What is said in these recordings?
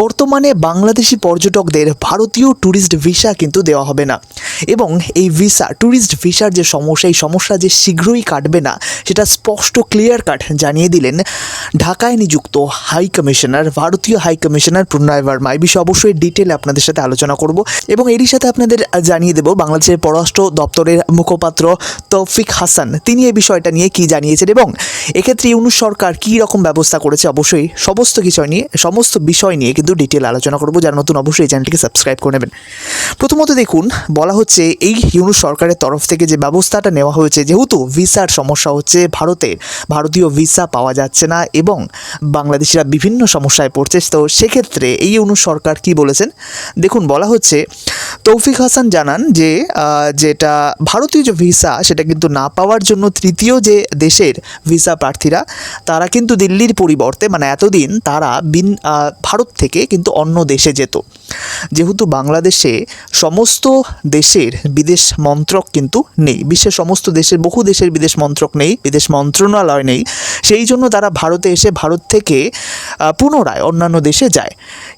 বর্তমানে বাংলাদেশি পর্যটকদের ভারতীয় ট্যুরিস্ট ভিসা কিন্তু দেওয়া হবে না। এবং এই ভিসা ট্যুরিস্ট ভিসার যে সমস্যা, এই সমস্যা যে শীঘ্রই কাটবে না, সেটা স্পষ্ট ক্লিয়ার কাট জানিয়ে দিলেন ঢাকায় নিযুক্ত হাই কমিশনার ভারতীয় হাই কমিশনার প্রণয় ভার্মা। এই বিষয়ে অবশ্যই ডিটেলে আপনাদের সাথে আলোচনা করব এবং এরই সাথে আপনাদের জানিয়ে দেব বাংলাদেশের পররাষ্ট্র দপ্তরের মুখপাত্র তৌফিক হাসান। তিনি এই বিষয়টা নিয়ে কি জানিয়েছেন এবং এক্ষেত্রে ইউনুস সরকার কী রকম ব্যবস্থা করেছে, অবশ্যই সমস্ত বিষয় নিয়ে, সমস্ত বিষয় নিয়ে কিন্তু ডিটেল আলোচনা করব। যার নতুন অবশ্যই চ্যানেলটিকে সাবস্ক্রাইব করে নেবেন। প্রথমত দেখুন, বলা হচ্ছে এই ইউনুস সরকারের তরফ থেকে যে ব্যবস্থাটা নেওয়া হয়েছে, যেহেতু ভিসার সমস্যা হচ্ছে ভারতের ভারতীয় ভিসা পাওয়া যাচ্ছে না এবং বাংলাদেশিরা বিভিন্ন সমস্যায় পড়ছে, তো সেক্ষেত্রে এই ইউনুস সরকার কি বলেছেন? দেখুন, বলা হচ্ছে, তৌফিক হাসান জানান যে যেটা ভারতীয় যে ভিসা, সেটা কিন্তু না পাওয়ার জন্য তৃতীয় যে দেশের ভিসা প্রার্থীরা, তারা কিন্তু দিল্লির পরিবর্তে মানে এতদিন তারা বিন ভারত থেকে কিন্তু অন্য দেশে যেত। যেহেতু বাংলাদেশে সমস্ত দেশের বিদেশ মন্ত্রক কিন্তু নেই। বিশ্বের সমস্ত দেশের, বহু দেশের বিদেশ মন্ত্রক নেই, বিদেশ মন্ত্রণালয় নেই। সেই জন্য তারা ভারতে এসে ভারত থেকে পুনরায় অন্যান্য দেশে যায়।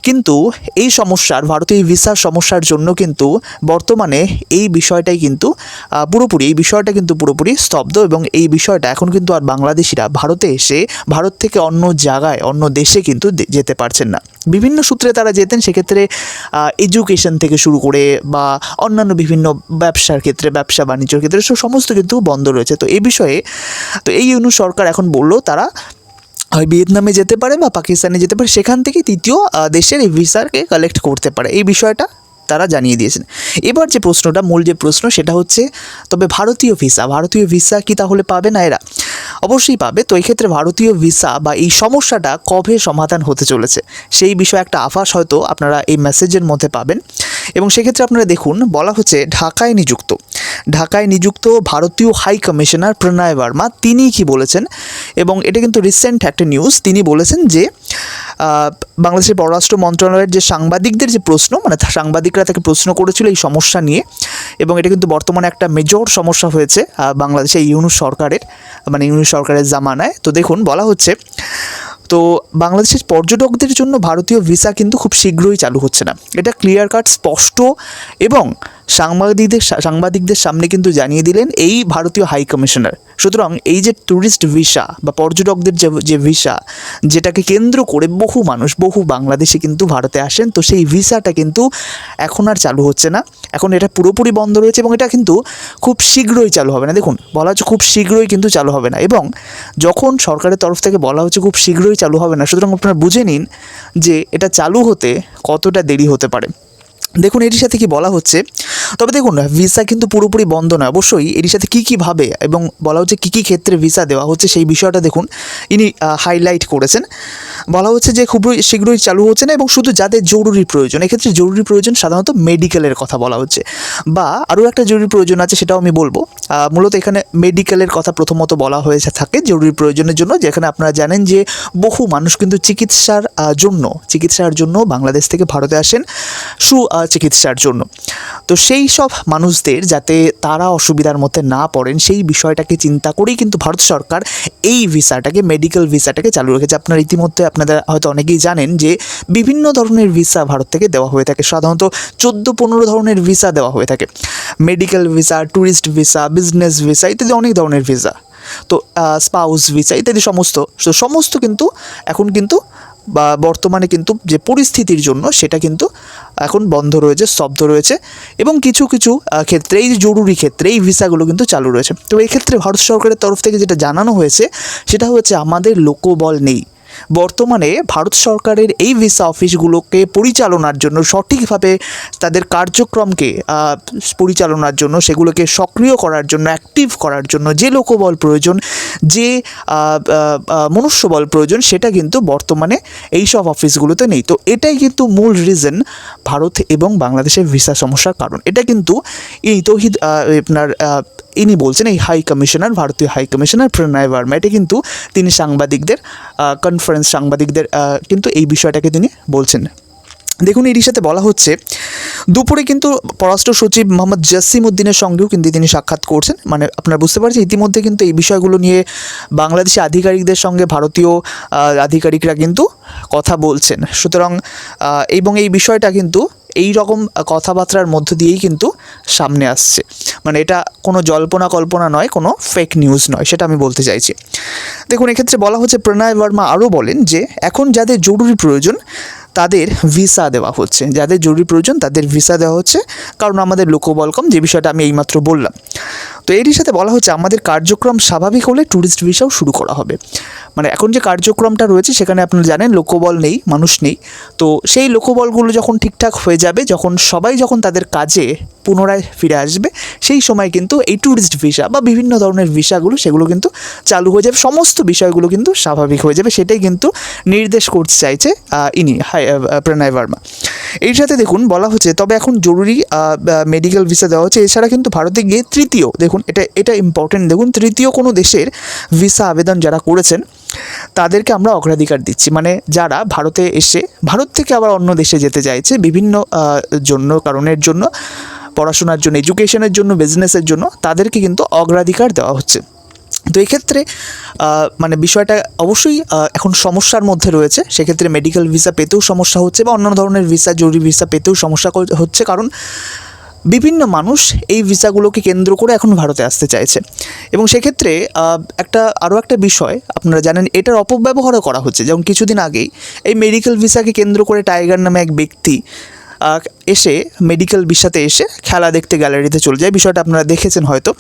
কিন্তু এই সমস্যার ভারতীয় ভিসার সমস্যার জন্য কিন্তু বর্তমানে এই বিষয়টাই কিন্তু পুরোপুরি, এই বিষয়টা কিন্তু পুরোপুরি স্তব্ধ এবং এই বিষয়টা এখন কিন্তু আর বাংলাদেশিরা ভারতে এসে, ভারত থেকে অন্য জায়গায়, অন্য দেশে কিন্তু যেতে পারছেন না। বিভিন্ন সূত্রে তারা যেতেন, সেক্ষেত্রে এডুকেশন থেকে শুরু করে বা অন্যান্য বিভিন্ন ব্যবসার ক্ষেত্রে, ব্যবসা বাণিজ্যের ক্ষেত্রে সব সমস্ত কিন্তু বন্ধ রয়েছে। তো এই বিষয়ে, তো এই ইউনু সরকার এখন বলল, তারা হয় ভিয়েতনামে যেতে পারে বা পাকিস্তানে যেতে পারে, সেখান থেকে তৃতীয় দেশের এই ভিসাকে কালেক্ট করতে পারে। এই বিষয়টা তারা জানিয়ে দিয়েছেন। এবার যে প্রশ্নটা, মূল যে প্রশ্ন, সেটা হচ্ছে, তবে ভারতীয় ভিসা ভারতীয় ভিসা কি তাহলে পাবে না এরা? অবশ্যই পাবে। তো এক্ষেত্রে ভারতীয় ভিসা বা এই সমস্যাটা কবে সমাধান হতে চলেছে, সেই বিষয়ে একটা আভাস হয়তো আপনারা এই মেসেজের মধ্যে পাবেন। এবং সেক্ষেত্রে আপনারা দেখুন, বলা হচ্ছে ঢাকায় নিযুক্ত। ঢাকায় নিযুক্ত ভারতীয় হাই কমিশনার প্রণয় ভার্মা তিনি কি বলেছেন? এবং এটা কিন্তু রিসেন্ট একটা নিউজ তিনি বলেছেন যে বাংলাদেশের পররাষ্ট্র মন্ত্রণালয়ের যে সাংবাদিকদের যে প্রশ্ন মানে সাংবাদিকরা তাকে প্রশ্ন করেছিল এই সমস্যা নিয়ে, এবং এটা কিন্তু বর্তমানে একটা মেজর সমস্যা হয়েছে বাংলাদেশে ইউনুস সরকারের মানে ইউনুস সরকারের জামানায়। তো দেখুন, বলা হচ্ছে তো বাংলাদেশের পর্যটকদের জন্য ভারতীয় ভিসা কিন্তু খুব শীঘ্রই চালু হচ্ছে না। এটা ক্লিয়ার কাট, স্পষ্ট এবং সাংবাদিকদের সাংবাদিকদের সামনে কিন্তু জানিয়ে দিলেন এই ভারতীয় হাই কমিশনার। সুতরাং এই যে ট্যুরিস্ট ভিসা বা পর্যটকদের যে যে ভিসা যেটাকে কেন্দ্র করে বহু মানুষ, বহু বাংলাদেশি কিন্তু ভারতে আসেন, তো সেই ভিসাটা কিন্তু এখন আর চালু হচ্ছে না। এখন এটা পুরোপুরি বন্ধ রয়েছে এবং এটা কিন্তু খুব শীঘ্রই চালু হবে না। দেখুন, বলা হচ্ছে খুব শীঘ্রই কিন্তু চালু হবে না এবং যখন সরকারের তরফ থেকে বলা হচ্ছে খুব শীঘ্রই চালু হবে না, সুতরাং আপনারা বুঝে নিন যে এটা চালু হতে কতটা দেরি হতে পারে। দেখুন, এটির সাথে কি বলা হচ্ছে? তবে দেখুন, ভিসা কিন্তু পুরোপুরি বন্ধ নয়। অবশ্যই এটির সাথে কী কীভাবে এবং বলা হচ্ছে কী কী ক্ষেত্রে ভিসা দেওয়া হচ্ছে সেই বিষয়টা দেখুন ইনি হাইলাইট করেছেন। বলা হচ্ছে যে খুবই শীঘ্রই চালু হচ্ছে না এবং শুধু যাদের জরুরি প্রয়োজন, এক্ষেত্রে জরুরি প্রয়োজন সাধারণত মেডিকেলের কথা বলা হচ্ছে। বা আরও একটা জরুরি প্রয়োজন আছে সেটাও আমি বলব। মূলত এখানে মেডিকেলের কথা প্রথমত বলা হয়েছে থাকে জরুরি প্রয়োজনের জন্য, যেখানে আপনারা জানেন যে বহু মানুষ কিন্তু চিকিৎসার জন্য চিকিৎসার জন্য বাংলাদেশ থেকে ভারতে আসেন। সু চিকিৎসার জন্য। তো সেই সব মানুষদের যাতে তারা অসুবিধার মধ্যে না পড়েন, সেই বিষয়টাকে চিন্তা করেই কিন্তু ভারত সরকার এই ভিসাটাকে মেডিকেল ভিসাটাকে চালু রেখেছে। আপনারা ইতিমধ্যে আপনারা হয়তো অনেকেই জানেন যে বিভিন্ন ধরনের ভিসা ভারত থেকে দেওয়া হয়ে থাকে। সাধারণত চোদ্দ পনেরো ধরনের ভিসা দেওয়া হয়ে থাকে। Medical visa tourist visa business visa ইত্যাদি অনেক ধরনের ভিসা। তো স্পাউস ভিসা ইত্যাদি সমস্ত। তো সমস্ত কিন্তু এখন কিন্তু বা বর্তমানে কিন্তু যে পরিস্থিতির জন্য সেটা কিন্তু এখন বন্ধ রয়েছে, স্তব্ধ রয়েছে এবং কিছু কিছু ক্ষেত্রে, এই জরুরি ক্ষেত্রে এই ভিসাগুলো কিন্তু চালু রয়েছে। তো এক্ষেত্রে ক্ষেত্রে ভারত সরকারের তরফ থেকে যেটা জানানো হয়েছে, সেটা হচ্ছে আমাদের লোকবল নেই। বর্তমানে ভারত সরকারের এই ভিসা অফিসগুলোকে পরিচালনার জন্য, সঠিকভাবে তাদের কার্যক্রমকে পরিচালনার জন্য, সেগুলোকে সক্রিয় করার জন্য অ্যাক্টিভ করার জন্য যে লোকবল প্রয়োজন, যে মনুষ্যবল প্রয়োজন, সেটা কিন্তু বর্তমানে এই সব অফিসগুলোতে নেই। তো এটাই কিন্তু মূল রিজন ভারত এবং বাংলাদেশের ভিসা সমস্যার কারণ। এটা কিন্তু এই তহিদ আপনার ইনি বলছেন, এই হাই কমিশনার ভারতীয় হাই কমিশনার প্রণয় ভার্মা এটা কিন্তু তিনি সাংবাদিকদের কনফারেন্স সাংবাদিকদের কিন্তু এই বিষয়টাকে তিনি বলছেন। দেখুন এরই সাথে বলা হচ্ছে, দুপুরে কিন্তু পররাষ্ট্র সচিব মোহাম্মদ জাসিম উদ্দিনের সঙ্গেও কিন্তু তিনি সাক্ষাৎ করছেন। মানে আপনারা বুঝতে পারছেন, ইতিমধ্যে কিন্তু এই বিষয়গুলো নিয়ে বাংলাদেশি আধিকারিকদের সঙ্গে ভারতীয় আধিকারিকরা কিন্তু কথা বলছেন। সুতরাং এবং এই বিষয়টা কিন্তু এই রকম কথাবার্তার মধ্য দিয়েই কিন্তু সামনে আসছে। মানে এটা কোনো জল্পনা কল্পনা নয়, কোনো ফেক নিউজ নয়, সেটা আমি বলতে চাইছি। দেখুন, এক্ষেত্রে বলা হচ্ছে, প্রণয় বর্মা আরও বলেন যে, এখন যাদের জরুরি প্রয়োজন, তাদের ভিসা দেওয়া হচ্ছে। যাদের জরুরি প্রয়োজন, তাদের ভিসা দেওয়া হচ্ছে। কারণ আমাদের লোকবল কম যে বিষয়টা আমি এইমাত্র বললাম। তো এরই সাথে বলা হচ্ছে আমাদের কার্যক্রম স্বাভাবিক হলে ট্যুরিস্ট ভিসাও শুরু করা হবে। মানে এখন যে কার্যক্রমটা রয়েছে সেখানে আপনারা জানেন লোকবল নেই, মানুষ নেই। তো সেই লোকবলগুলো যখন ঠিকঠাক হয়ে যাবে, যখন সবাই যখন তাদের কাজে পুনরায় ফিরে আসবে, সেই সময় কিন্তু এই ট্যুরিস্ট ভিসা বা বিভিন্ন ধরনের ভিসাগুলো সেগুলো কিন্তু চালু হয়ে যাবে। সমস্ত বিষয়গুলো কিন্তু স্বাভাবিক হয়ে যাবে, সেটাই কিন্তু নির্দেশ করতে চাইছে ইনি হাই প্রণয় বর্মা এর সাথে দেখুন, বলা হচ্ছে, তবে এখন জরুরি মেডিকেল ভিসা দেওয়া হচ্ছে। এছাড়া কিন্তু ভারতে গিয়ে তৃতীয়, দেখুন, এটা এটা ইম্পর্টেন্ট দেখুন, তৃতীয় কোনো দেশের ভিসা আবেদন যারা করেছেন, তাদেরকে আমরা অগ্রাধিকার দিচ্ছি। মানে যারা ভারতে এসে, ভারত থেকে আবার অন্য দেশে যেতে চাইছে, বিভিন্ন জন্য, কারণের জন্য পড়াশোনার জন্য এডুকেশনের জন্য বিজনেসের জন্য তাদেরকে কিন্তু অগ্রাধিকার দেওয়া হচ্ছে। তো এক্ষেত্রে মানে বিষয়টা অবশ্যই এখন সমস্যার মধ্যে রয়েছে। সেক্ষেত্রে মেডিকেল ভিসা পেতেও সমস্যা হচ্ছে বা অন্য ধরনের ভিসা জরুরি ভিসা পেতেও সমস্যা হচ্ছে। কারণ বিভিন্ন মানুষ এই ভিসাগুলোকে কেন্দ্র করে এখন ভারতে আসতে চাইছে। এবং সেক্ষেত্রে একটা আরও একটা বিষয়, আপনারা জানেন এটার অপব্যবহারও করা হচ্ছে। যেমন কিছুদিন আগেই এই মেডিকেল ভিসাকে কেন্দ্র করে টাইগার নামে এক ব্যক্তি এসে মেডিকেল ভিসাতে এসে খেলা দেখতে গ্যালারিতে চলে যায়। বিষয়টা আপনারা দেখেছেন হয়তো।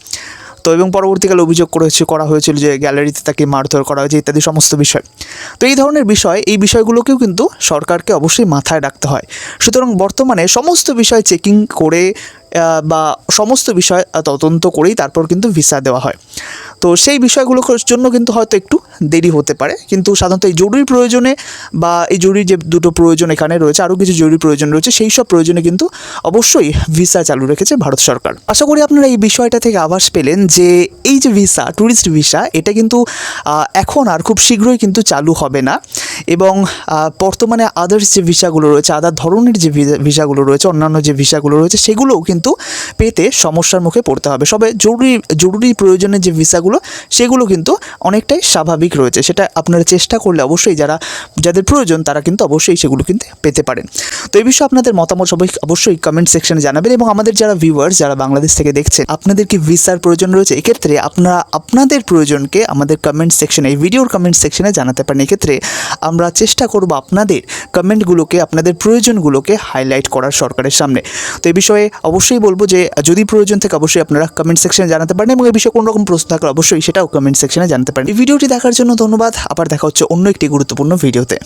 তো এবং পরবর্তীকালে অভিযোগ করেছে, করা হয়েছিল যে গ্যালারিতে তাকে মারধর করা হয়েছে, ইত্যাদি সমস্ত বিষয়। তো এই ধরনের বিষয়, এই বিষয়গুলোকেও কিন্তু সরকারকে অবশ্যই মাথায় রাখতে হয়। সুতরাং বর্তমানে সমস্ত বিষয় চেকিং করে বা সমস্ত বিষয় তদন্ত করেই তারপর কিন্তু ভিসা দেওয়া হয়। তো সেই বিষয়গুলোর জন্য কিন্তু হয়তো একটু দেরি হতে পারে। কিন্তু সাধারণত এই জরুরি প্রয়োজনে বা এই জরুরি যে দুটো প্রয়োজন এখানে রয়েছে, আরও কিছু জরুরি প্রয়োজন রয়েছে, সেই সব প্রয়োজনে কিন্তু অবশ্যই ভিসা চালু রেখেছে ভারত সরকার। আশা করি আপনারা এই বিষয়টা থেকে আভাস পেলেন যে এই যে ভিসা ট্যুরিস্ট ভিসা এটা কিন্তু এখন আর খুব শীঘ্রই কিন্তু চালু হবে না। এবং বর্তমানে আদার্স যে ভিসাগুলো রয়েছে আদার ধরনের যে ভিসা- ভিসাগুলো রয়েছে, অন্যান্য যে ভিসাগুলো রয়েছে, সেগুলোও কিন্তু পেতে সমস্যার মুখে পড়তে হবে। সবে জরুরি জরুরি প্রয়োজনের যে ভিসাগুলো সেগুলো কিন্তু অনেকটাই স্বাভাবিক রয়েছে। সেটা আপনারা চেষ্টা করলে অবশ্যই যারা, যাদের প্রয়োজন তারা কিন্তু অবশ্যই সেগুলো কিন্তু পেতে পারেন। তো এই বিষয়ে আপনাদের মতামত সবাই অবশ্যই কমেন্ট সেকশনে জানাবেন এবং আমাদের যারা ভিউয়ার্স যারা বাংলাদেশ থেকে দেখছেন, আপনাদের কি ভিসার প্রয়োজন রয়েছে? এক্ষেত্রে আপনারা, আপনাদের প্রয়োজনকে আমাদের কমেন্ট সেকশনে এই ভিডিওর কমেন্ট সেকশনে জানাতে পারেন। এক্ষেত্রে আমরা চেষ্টা করব আপনাদের কমেন্টগুলোকে আপনাদের প্রয়োজনগুলোকে হাইলাইট করার সরকারের সামনে। তো এই বিষয়ে অবশ্যই বলব যে, যদি প্রয়োজন থাকে অবশ্যই আপনারা কমেন্ট সেকশনে জানাতে পারেন এবং এই বিষয়ে কোনো রকম প্রশ্ন থাকলে অবশ্যই সেটাও কমেন্ট সেকশনে জানতে পারেন। এই ভিডিওটি দেখার জন্য ধন্যবাদ। আবার দেখা হচ্ছে অন্য একটি গুরুত্বপূর্ণ ভিডিওতে।